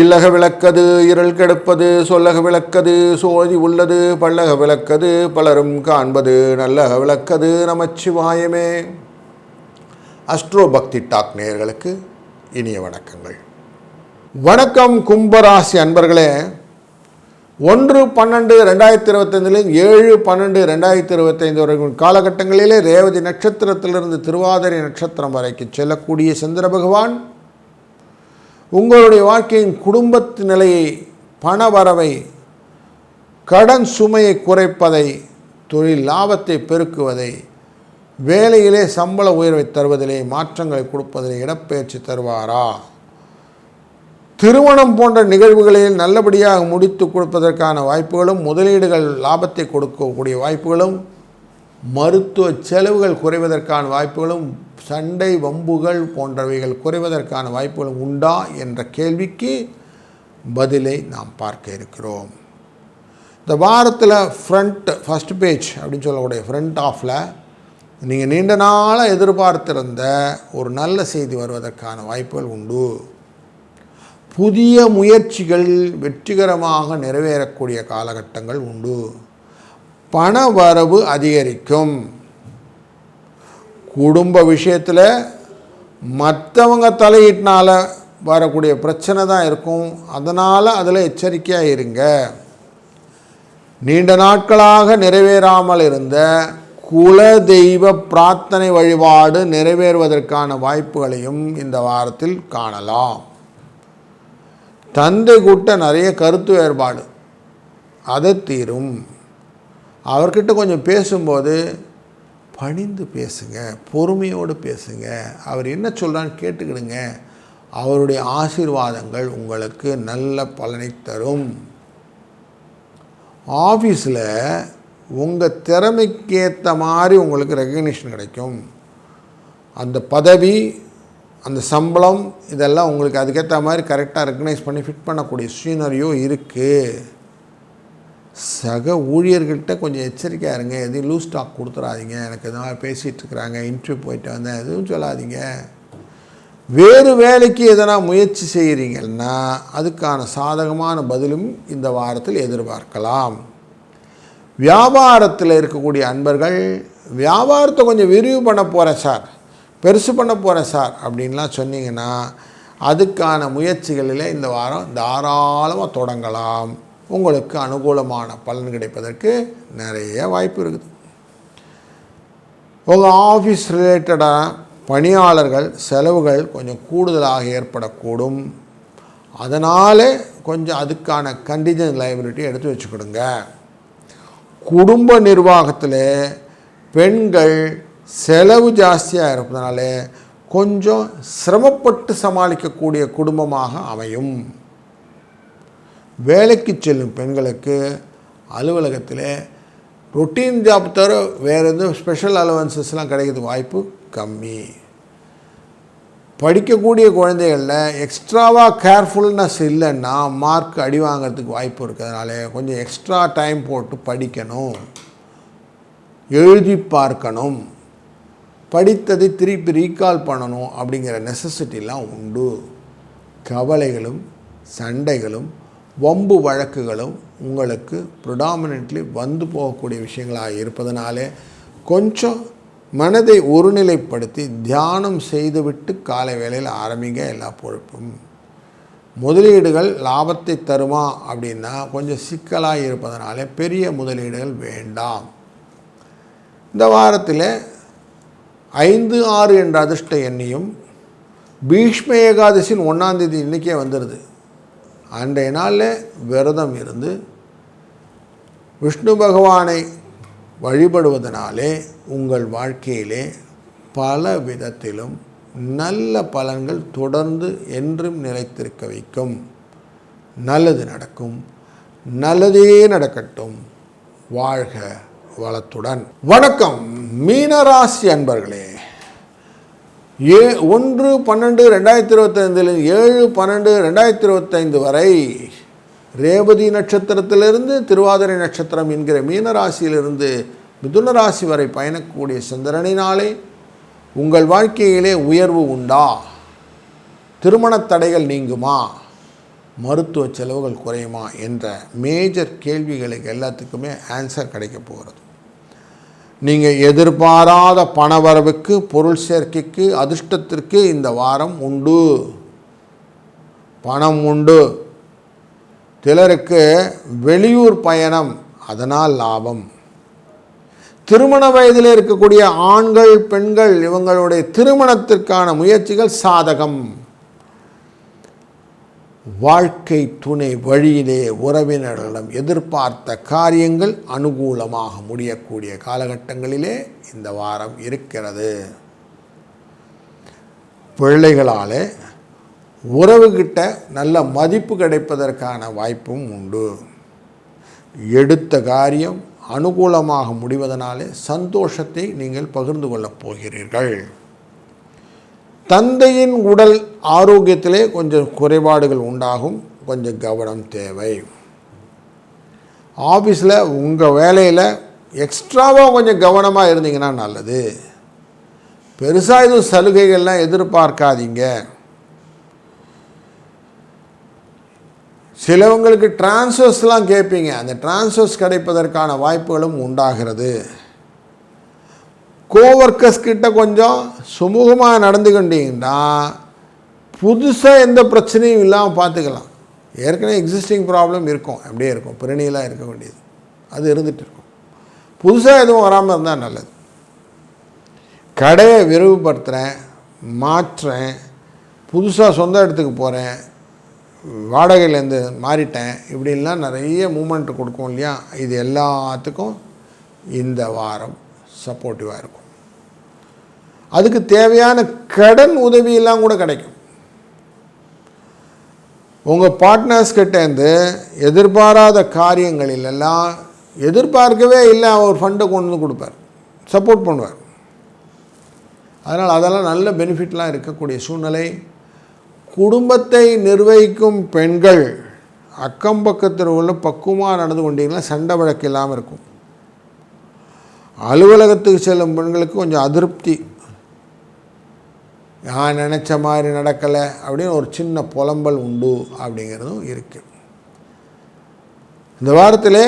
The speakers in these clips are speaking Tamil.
இல்லக விளக்கது இருள் கெடுப்பது சொல்லக விளக்கது சோதி உள்ளது பல்லக விளக்கது பலரும் காண்பது நல்லக விளக்கது நமச்சிவாயமே. அஸ்ட்ரோ பக்தி டாக் நேயர்களுக்கு இனிய வணக்கங்கள். வணக்கம் கும்பராசி அன்பர்களே. ஒன்று பன்னெண்டு ரெண்டாயிரத்தி இருபத்தைந்துலேருந்து ஏழு பன்னெண்டு ரெண்டாயிரத்தி இருபத்தைந்து வரைக்கும் காலகட்டங்களிலே ரேவதி நட்சத்திரத்திலிருந்து திருவாதிரை நட்சத்திரம் வரைக்கு செல்லக்கூடிய சந்திர பகவான். உங்களுடைய வாழ்க்கையின் குடும்பத்து நிலையை பண வரவை கடன் சுமையை குறைப்பதை தொழில் லாபத்தை பெருக்குவதை வேலையிலே சம்பள உயர்வை தருவதிலே மாற்றங்களை கொடுப்பதிலே இடப்பெயர்ச்சி தருவாரா? திருமணம் போன்ற நிகழ்வுகளில் நல்லபடியாக முடித்து கொடுப்பதற்கான வாய்ப்புகளும் முதலீடுகள் லாபத்தை கொடுக்கக்கூடிய வாய்ப்புகளும் மருத்துவ செலவுகள் குறைவதற்கான வாய்ப்புகளும் சண்டை வம்புகள் போன்றவைகள் குறைவதற்கான வாய்ப்புகளும் உண்டா என்ற கேள்விக்கு பதிலை நாம் பார்க்க இருக்கிறோம். இந்த வாரத்தில் ஃப்ரண்ட் ஃபஸ்ட் பேஜ் அப்படின்னு சொல்லக்கூடிய ஃப்ரண்ட் ஆஃபில் நீங்கள் நீண்ட நாளாக எதிர்பார்த்திருந்த ஒரு நல்ல செய்தி வருவதற்கான வாய்ப்புகள் உண்டு. புதிய முயற்சிகள் வெற்றிகரமாக நிறைவேறக்கூடிய காலகட்டங்கள் உண்டு. பண வரவு அதிகரிக்கும். குடும்ப விஷயத்தில் மற்றவங்க தலையீட்டினால் வரக்கூடிய பிரச்சனை தான் இருக்கும். அதனால் அதில் எச்சரிக்கையாக இருங்க. நீண்ட நாட்களாக நிறைவேறாமல் இருந்த குல தெய்வ பிரார்த்தனை வழிபாடு நிறைவேறுவதற்கான வாய்ப்புகளையும் இந்த வாரத்தில் காணலாம். தந்தை கூட்ட நிறைய கருத்து வேறுபாடு. அதை தீரும். அவர்கிட்ட கொஞ்சம் பேசும்போது பணிந்து பேசுங்க பொறுமையோடு பேசுங்க அவர் என்ன சொல்கிறான்னு கேட்டுக்கிடுங்க. அவருடைய ஆசீர்வாதங்கள் உங்களுக்கு நல்ல பலனை தரும். ஆஃபீஸில் உங்கள் திறமைக்கேற்ற மாதிரி உங்களுக்கு ரெக்கக்னிஷன் கிடைக்கும். அந்த பதவி அந்த சம்பளம் இதெல்லாம் உங்களுக்கு அதுக்கேற்ற மாதிரி கரெக்டாக ரெக்கக்னைஸ் பண்ணி ஃபிட் பண்ணக்கூடிய சீனரியோ இருக்குது சக ஊழியர்கள்ட்ட கொஞ்சம் எச்சரிக்கையாக இருங்க. எதையும் லூஸ் ஸ்டாக் கொடுத்துடாதீங்க எனக்கு எதனால் பேசிகிட்டு இருக்கிறாங்க. இன்டர்வியூ போயிட்டு வந்தேன். எதுவும் சொல்லாதீங்க. வேறு வேலைக்கு எதனா முயற்சி செய்கிறீங்கன்னா அதுக்கான சாதகமான பதிலும் இந்த வாரத்தில் எதிர்பார்க்கலாம். வியாபாரத்தில் இருக்கக்கூடிய அன்பர்கள் வியாபாரத்தை கொஞ்சம் விரிவு பண்ண போகிறேன் சார் பெருசு பண்ண போகிறேன் சார் அப்படின்லாம் சொன்னீங்கன்னா அதுக்கான முயற்சிகளில் இந்த வாரம் தாராளமாக தொடங்கலாம். உங்களுக்கு அனுகூலமான பலன் கிடைப்பதற்கு நிறைய வாய்ப்பு இருக்குது. உங்கள் ஆஃபீஸ் ரிலேட்டடாக பணியாளர்கள் செலவுகள் கொஞ்சம் கூடுதலாக ஏற்படக்கூடும். அதனால் கொஞ்சம் அதுக்கான கண்டிஜன் லைபிலிட்டி எடுத்து வச்சுக்கிடுங்க. குடும்ப நிர்வாகத்தில் பெண்கள் செலவு ஜாஸ்தியாக இருப்பதனால கொஞ்சம் சிரமப்பட்டு சமாளிக்கக்கூடிய குடும்பமாக அமையும். வேலைக்கு செல்லும் பெண்களுக்கு அலுவலகத்தில் ரொட்டீன் ஜாப் தவிர வேறு எதுவும் ஸ்பெஷல் அலவன்சஸ்லாம் கிடைக்கிறதுக்கு வாய்ப்பு கம்மி. படிக்கக்கூடிய குழந்தைகளில் எக்ஸ்ட்ராவாக கேர்ஃபுல்னஸ் இல்லைன்னா மார்க் அடி வாங்கிறதுக்கு வாய்ப்பு இருக்கிறதுனால கொஞ்சம் எக்ஸ்ட்ரா டைம் போட்டு படிக்கணும். எழுதி பார்க்கணும். படித்ததை திருப்பி ரீகால் பண்ணணும் அப்படிங்கிற நெசசிட்டிலாம் உண்டு. கவலைகளும் சண்டைகளும் வம்பு வழக்குகளும் உங்களுக்கு ப்ரிடாமினெண்ட்லி வந்து போகக்கூடிய விஷயங்களாக இருப்பதனாலே கொஞ்சம் மனதை ஒருநிலைப்படுத்தி தியானம் செய்துவிட்டு காலை வேளையில் ஆரம்பிங்க எல்லா பொழுப்பும். முதலீடுகள் லாபத்தை தருமா அப்படின்னா கொஞ்சம் சிக்கலாக இருப்பதனாலே பெரிய முதலீடுகள் வேண்டாம். இந்த வாரத்தில் ஐந்து ஆறு என்ற அதிர்ஷ்ட எண்ணையும் பீஷ்ம ஏகாதசின் ஒன்றாந்தேதி இன்றைக்கே வந்துடுது அன்றைய நாளில் விரதம் இருந்து விஷ்ணு பகவானை வழிபடுவதனாலே உங்கள் வாழ்க்கையிலே பல விதத்திலும் நல்ல பலன்கள் தொடர்ந்து என்றும் நிலைத்திருக்க வைக்கும். நல்லது நடக்கும். நல்லதே நடக்கட்டும். வாழ்க வளத்துடன். வணக்கம். மீனராசி அன்பர்களே. ஏ ஒன்று பன்னெண்டு ரெண்டாயிரத்தி இருபத்தைந்தில் ஏழு பன்னெண்டு ரெண்டாயிரத்தி இருபத்தைந்து வரை ரேவதி நட்சத்திரத்திலிருந்து திருவாதிரை நட்சத்திரம் என்கிற மீனராசியிலிருந்து மிதுன ராசி வரை பயணக்கூடிய சந்திரனினாலே உங்கள் வாழ்க்கையிலே உயர்வு உண்டா? திருமணத் தடைகள் நீங்குமா? மருத்துவ செலவுகள் குறையுமா? என்ற மேஜர் கேள்விகளுக்கு எல்லாத்துக்குமே ஆன்சர் கிடைக்க போகிறது. நீங்கள் எதிர்பாராத பணவரவுக்கு பொருள் சேர்க்கைக்கு அதிர்ஷ்டத்திற்கு இந்த வாரம் உண்டு. பணம் உண்டு. சிலருக்கு வெளியூர் பயணம் அதனால் லாபம். திருமண வயதில் இருக்கக்கூடிய ஆண்கள் பெண்கள் இவங்களுடைய திருமணத்திற்கான முயற்சிகள் சாதகம். வாழ்க்கை துணை வழியிலே உறவினர்களிடம் எதிர்பார்த்த காரியங்கள் அனுகூலமாக முடியக்கூடிய காலகட்டங்களிலே இந்த வாரம் இருக்கிறது. பிள்ளைகளாலே உறவுகிட்ட நல்ல மதிப்பு கிடைப்பதற்கான வாய்ப்பும் உண்டு. எடுத்த காரியம் அனுகூலமாக முடிவதனாலே சந்தோஷத்தை நீங்கள் பகிர்ந்து கொள்ளப் போகிறீர்கள். தந்தையின் உடல் ஆரோக்கியத்திலே கொஞ்சம் குறைபாடுகள் உண்டாகும். கொஞ்சம் கவனம் தேவை. ஆஃபீஸில் உங்கள் வேலையில் எக்ஸ்ட்ராவாக கொஞ்சம் கவனமாக இருந்தீங்கன்னா நல்லது. பெருசாக எதுவும் சலுகைகள்லாம் எதிர்பார்க்காதீங்க. சிலவங்களுக்கு டிரான்ஸ்ஃபர்ஸ்லாம் கேட்பீங்க. அந்த டிரான்ஸ்ஃபர்ஸ் கிடைப்பதற்கான வாய்ப்புகளும் உண்டாகிறது. கோவர்க்கர்ஸ் கிட்ட கொஞ்சம் சுமூகமாக நடந்துக்கிட்டீங்கன்னா புதுசாக எந்த பிரச்சனையும் இல்லாமல் பார்த்துக்கலாம் ஏற்கனவே எக்ஸிஸ்டிங் ப்ராப்ளம் இருக்கும். அப்படியே இருக்கும். பிறணியெல்லாம் இருக்க வேண்டியது. அது இருந்துகிட்டு இருக்கும். புதுசாக எதுவும் வராமல் இருந்தால் நல்லது. கடையை விரிவுபடுத்துகிறேன் மாற்றுறேன் புதுசாக சொந்த இடத்துக்கு போகிறேன் வாடகையிலேருந்து மாறிட்டேன் இப்படிலாம் நிறைய மூமெண்ட் கொடுக்கும் இல்லையா? இது எல்லாத்துக்கும் இந்த வாரம் சப்போர்ட்டிவாக இருக்கும். அதுக்கு தேவையான கடன் உதவியெல்லாம் கூட கிடைக்கும். உங்கள் பார்ட்னர்ஸ் கிட்டேருந்து எதிர்பாராத காரியங்களிலெல்லாம் எதிர்பார்க்கவே இல்லை அவர் ஃபண்டை கொண்டு வந்து கொடுப்பார். சப்போர்ட் பண்ணுவார். அதனால் அதெல்லாம் நல்ல பெனிஃபிட்லாம் இருக்கக்கூடிய சூழ்நிலை. குடும்பத்தை நிர்வகிக்கும் பெண்கள் அக்கம் பக்கத்தில் உள்ள பக்குவமாக நடந்து கொண்டீங்கன்னா சண்டை வழக்கு இல்லாமல் இருக்கும். அலுவலகத்துக்கு செல்லும் பெண்களுக்கு கொஞ்சம் அதிருப்தி. நான் நினச்ச மாதிரி நடக்கலை அப்படின்னு ஒரு சின்ன புலம்பல் உண்டு அப்படிங்கிறதும் இருக்குது இந்த வாரத்தில்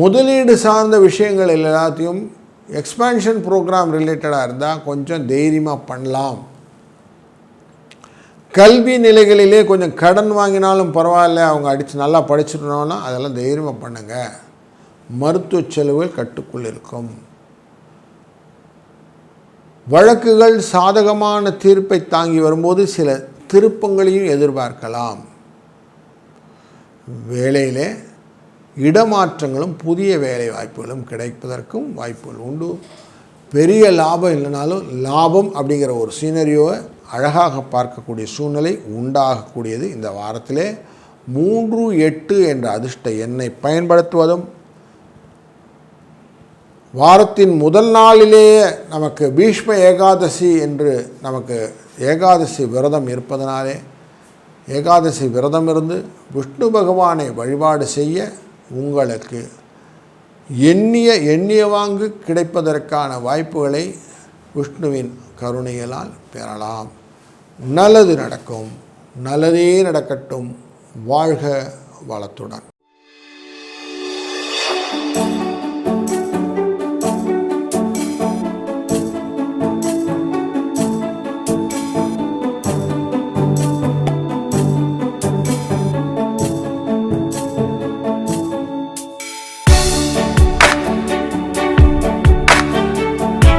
முதலீடு சார்ந்த விஷயங்கள் எல்லாத்தையும் எக்ஸ்பேன்ஷன் ப்ரோக்ராம் ரிலேட்டடாக இருந்தால் கொஞ்சம் தைரியமாக பண்ணலாம். கல்வி நிலைகளிலே கொஞ்சம் கடன் வாங்கினாலும் பரவாயில்ல அவங்க அடித்து நல்லா படிச்சிடணும்னா அதெல்லாம் தைரியமாக பண்ணுங்கள் மருத்துவ செலவுகள் கட்டுக்குள் இருக்கும். வழக்குகள் சாதகமான தீர்ப்பை தாங்கி வரும்போது சில திருப்பங்களையும் எதிர்பார்க்கலாம். வேலையிலே இடமாற்றங்களும் புதிய வேலை வாய்ப்புகளும் கிடைப்பதற்கும் வாய்ப்புகள் உண்டு. பெரிய லாபம் இல்லைனாலும் லாபம் அப்படிங்கிற ஒரு சீனரியோவை அழகாக பார்க்கக்கூடிய சூழ்நிலை உண்டாகக்கூடியது இந்த வாரத்திலே. மூன்று எட்டு என்ற அதிர்ஷ்ட எண்ணை பயன்படுத்துவதும் வாரத்தின் முதல் நாளிலேயே நமக்கு பீஷ்ம ஏகாதசி என்று நமக்கு ஏகாதசி விரதம் இருப்பதனாலே ஏகாதசி விரதம் இருந்து விஷ்ணு பகவானை வழிபாடு செய்ய உங்களுக்கு எண்ணிய எண்ணிய வாங்கு கிடைப்பதற்கான வாய்ப்புகளை விஷ்ணுவின் கருணையினால் பெறலாம். நல்லது நடக்கும். நல்லதே நடக்கட்டும். வாழ்க வளத்துடன்.